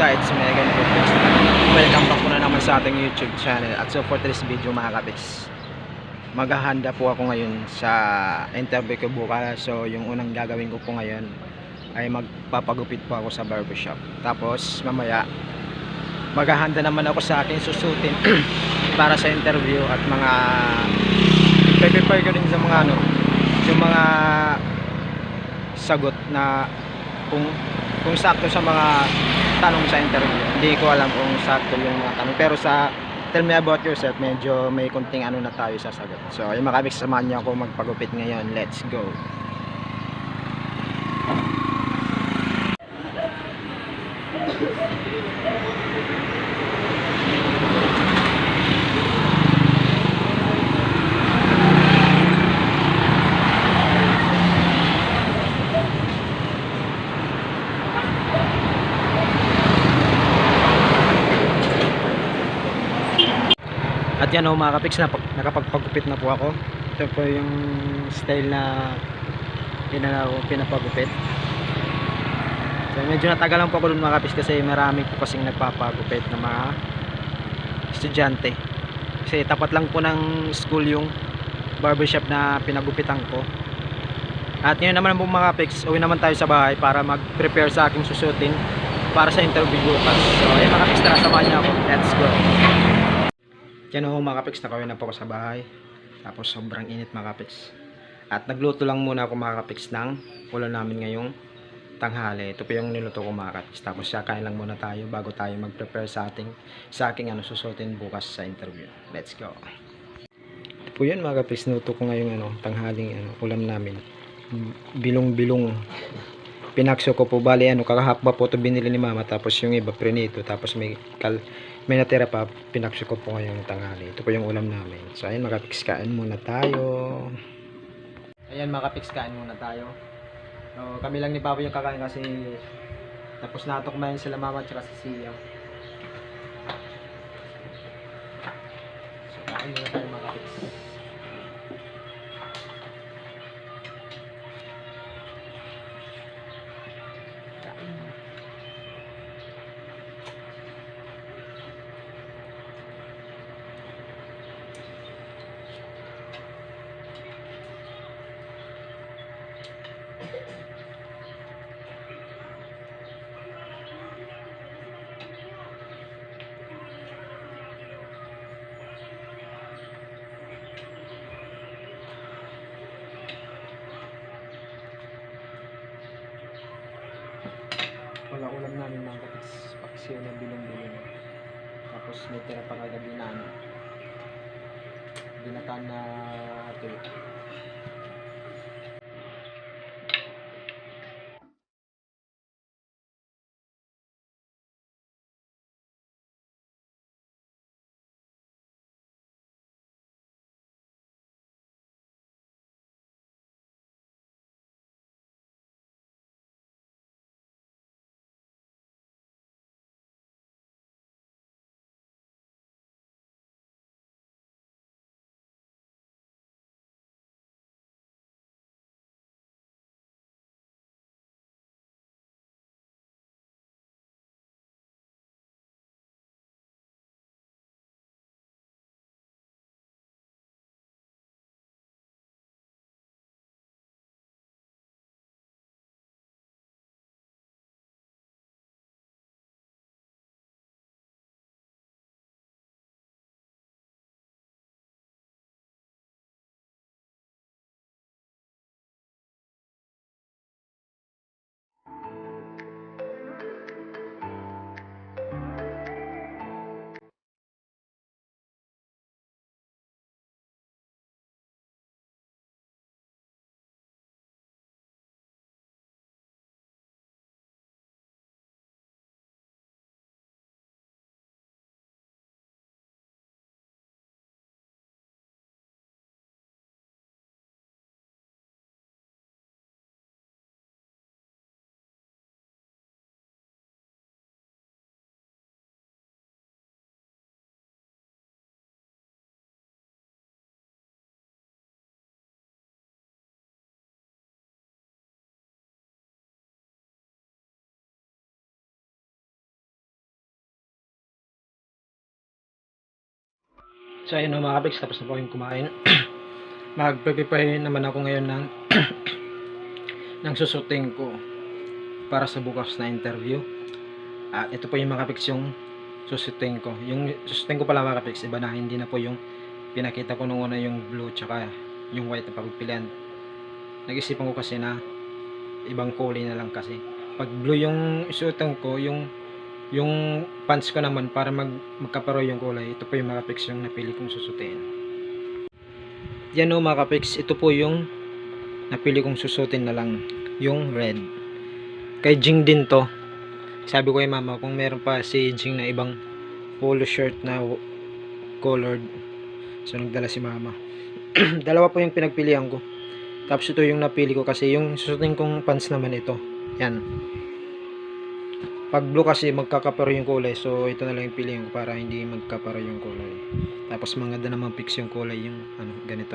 ka, it's me again for this. Welcome back po na naman sa ating YouTube channel. At so for today's video mga kabis, maghahanda po ako ngayon sa interview ko bukas. So yung unang gagawin ko po ngayon ay magpapagupit po ako sa barbershop. Tapos mamaya, maghahanda naman ako sa aking susutin para sa interview at mga prepare ko din sa mga ano, yung mga sagot na kung kung sakto sa mga tanong sa interview. Hindi ko alam kung sakto yung mga tanong. Pero sa tell me about yourself, medyo may konting ano na tayo sasagot. So, yung makabig samahan niyo ako magpagupit ngayon. Let's go. At yan o mga kapiks, nakapagpagupit na po ako. Ito po yung style na pinana pinapagupit. So medyo natagalan po ako dun mga kapiks kasi marami po kasing nagpapagupit na mga estudyante. Kasi tapat lang po ng school yung barbershop na pinagupitan ko. At ngayon naman po mga kapiks, uwi naman tayo sa bahay para mag-prepare sa aking susutin para sa interview bukas. So ayun mga kapiks, tara samahan niyo ako. Let's go. Yan ho mga kapiks, nakawin na po ako sa bahay. Tapos sobrang init mga kapiks. At nagluto lang muna ako mga kapiks ng ulam namin ngayong tanghali. Ito po yung niluto ko mga kapiks. Tapos kakain lang muna tayo bago tayo mag-prepare sa ating sa aking ano susutin bukas sa interview. Let's go. Ito po yun mga kapiks, niluto ko ngayong ano, tanghaling ano, ulam namin. Bilong-bilong pinakso ko po bali ano kakahakba po to binili ni mama tapos yung iba prinito tapos may kal may natira pa pinakso ko po ngayong tanghali ito. Po yung ulam namin. So kapiks kain muna tayo. Ayan kain muna tayo. So, kami lang ni Papa yung kakain kasi tapos na yun sila mama at si Sia so kain muna tayo mga kapiks kain wala ulam namin mga kapis paksiw na bilong-bilong. Tapos may tira pa kagabi na ano binatan na tuyo So ayun mga kapiks, tapos na po yung kumain. Mag-prepare naman ako ngayon ng ng susuting ko para sa bukas na interview. At ito po yung mga kapiks yung susuting ko. Yung susuting ko pala mga kapiks, iba na, hindi na po yung pinakita ko nung una yung blue tsaka yung white na pagpilian. Nag-isipan ko kasi na ibang kulay na lang kasi. Pag blue yung susuting ko, yung yung pants ko naman para mag magkaparo yung kulay. Ito po yung mga pics yung napili kong susutin. Yan o mga pics, ito po yung napili kong susutin na lang. Yung red. Kay Jing din to. Sabi ko kay mama kung meron pa si Jing na ibang polo shirt na colored. So nagdala si mama. Dalawa po yung pinagpilian ko. Tapos ito yung napili ko kasi yung susutin kong pants naman ito. Yan. Pag blue kasi magkakaparo yung kulay. So ito na lang yung pilihan ko para hindi magkaparo yung kulay. Tapos maganda naman fix yung kulay yung ano ganito.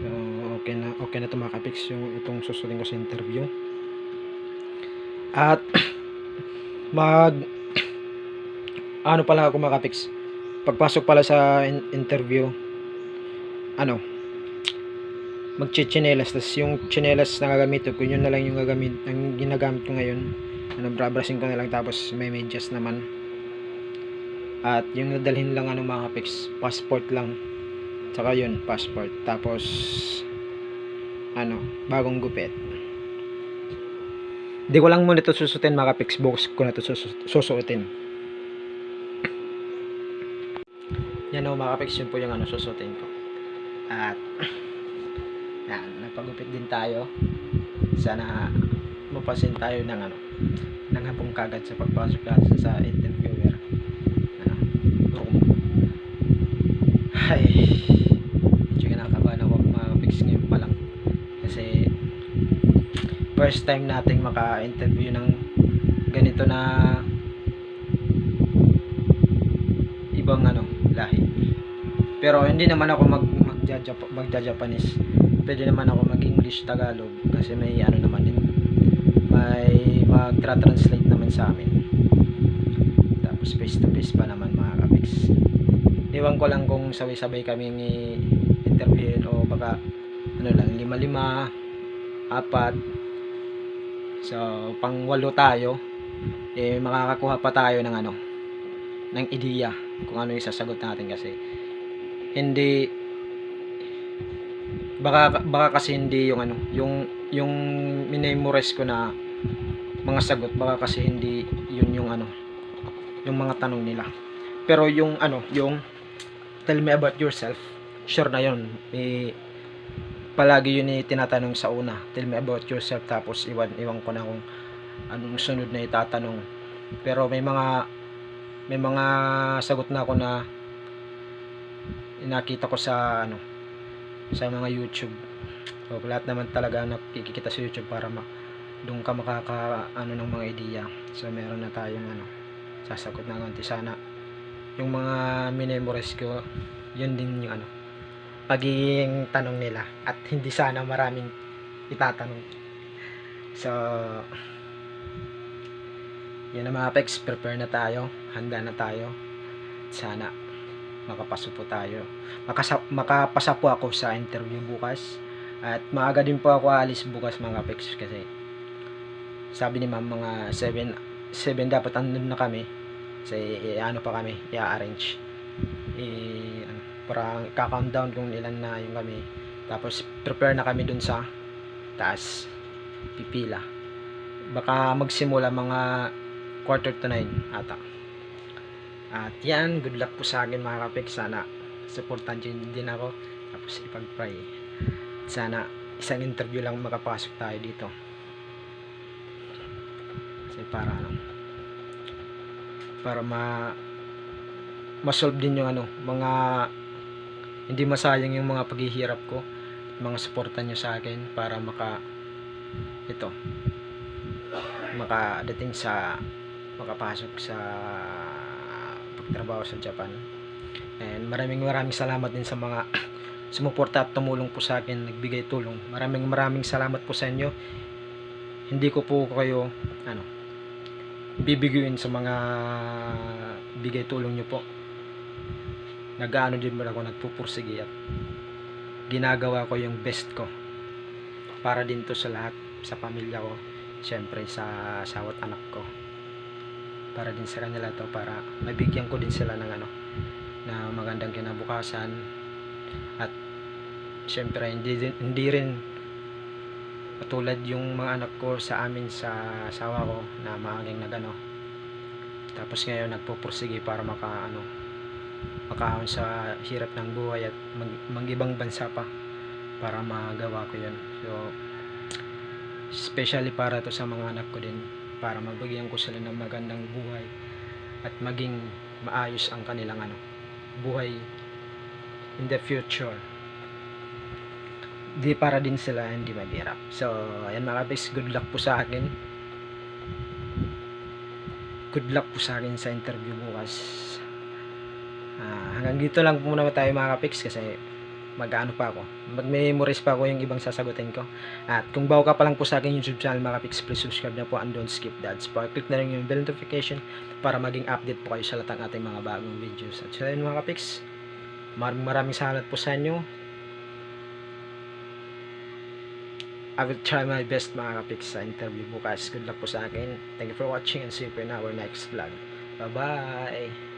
So okay na okay na to makapix yung itong susutin ko sa interview. At mag ano pala ako makapix. Pagpasok pala sa in- interview ano magchichinelas tas yung chinelas na gagamitin ko yun na lang yung gagamit ang ginagamit ko ngayon brabrashing ko na lang tapos may medyas naman. At yung nadalhin lang ano mga kapix passport lang. Tsaka yun passport. Tapos ano bagong gupit. Di ko lang muna ito susutin mga kapix bukas ko na ito susu- susuotin. Yan o mga kapix yun po yung ano susutin ko. At yan nagpagupit din tayo. Sana mapasin tayo ng ano ng hapong kagad sa pagpasok natin sa interviewer ano room ay medyo kinakabahan ako mga fix ngayon pa lang. Kasi first time nating maka-interview ng ganito na ibang ano lahi. Pero hindi naman ako mag magja- magja-Japanese. Pwede naman ako mag-English Tagalog kasi may ano naman din may magtra-translate naman sa amin. Tapos face to face pa naman mga kapiks iwan ko lang kung sabay-sabay kami ni interviewin o baka ano lang lima-lima apat. So pang walo tayo eh makakakuha pa tayo ng ano ng ideya kung ano yung sasagot natin kasi hindi baka baka kasi hindi yung ano yung yung minemorize ko na mga sagot baka kasi hindi yun yung ano yung mga tanong nila. Pero yung ano yung tell me about yourself sure na yun. Eh, palagi yun eh, tinatanong sa una tell me about yourself tapos iwan iwan ko na kung anong sunod na itatanong. Pero may mga may mga sagot na ako na nakita ko sa ano sa mga YouTube. O lahat naman talaga nakikita sa YouTube para ma doon ka makaka ano ng mga ideya so meron na tayong ano sasagot na konti. Sana yung mga minemorize ko yun din yung ano pagiging tanong nila at hindi sana maraming itatanong. So yun na mga pex prepare na tayo. Handa na tayo. Sana makapasok po tayo. Makasa, makapasa po ako sa interview bukas. At maaga din po ako alis bukas mga pex kasi sabi ni ma'am mga 7 7 dapat andun na kami. Kasi eh, ano pa kami i-arrange eh, ano, para ka-countdown kung ilan na yung kami. Tapos prepare na kami dun sa taas pipila. Baka magsimula mga quarter to 9 ata at yan good luck po sa akin mga kapik sana supportan din, din ako. Tapos ipag-pray. Sana isang interview lang makapasok tayo dito. Kasi para ano para ma ma-solve din yung ano mga hindi masayang yung mga paghihirap ko. Mga suporta nyo sa akin para maka ito makadating sa makapasok sa pagtrabaho sa Japan. And maraming maraming salamat din sa mga sumuporta at tumulong po sa akin nagbigay tulong. Maraming maraming salamat po sa inyo. Hindi ko po kayo ano bibiguin sa mga bigay tulong nyo po. Nag-ano din ako nagpupursige at ginagawa ko yung best ko para din to sa lahat sa pamilya ko syempre sa asawa at anak ko para din sa kanila to para mabigyan ko din sila ng ano na magandang kinabukasan. At syempre hindi din, hindi rin katulad yung mga anak ko sa amin sa asawa ko na maaaring nagano. Tapos ngayon nagpupursige para maka ano makahon sa hirap ng buhay at mag, mag-ibang bansa pa para magawa ko yun. So especially para to sa mga anak ko din para mabigyan ko sila ng magandang buhay at maging maayos ang kanilang ano buhay in the future. Di para din sila hindi maghirap so ayan mga kapiks good luck po sa akin. Good luck po sa akin sa interview bukas. Ah, hanggang dito lang muna tayo mga kapiks kasi mag-ano pa ako mag-memorize pa ako yung ibang sasagutin ko. At kung bago ka pa lang po sa akin YouTube channel mga kapiks please subscribe na po and don't skip ads po click na rin yung bell notification para maging update po kayo sa lahat ng ating mga bagong videos. At so yun mga kapiks maraming maraming salamat po sa inyo. I will try my best mga kapiks sa interview bukas. Good luck po sa akin. Thank you for watching and see you in our next vlog. Bye bye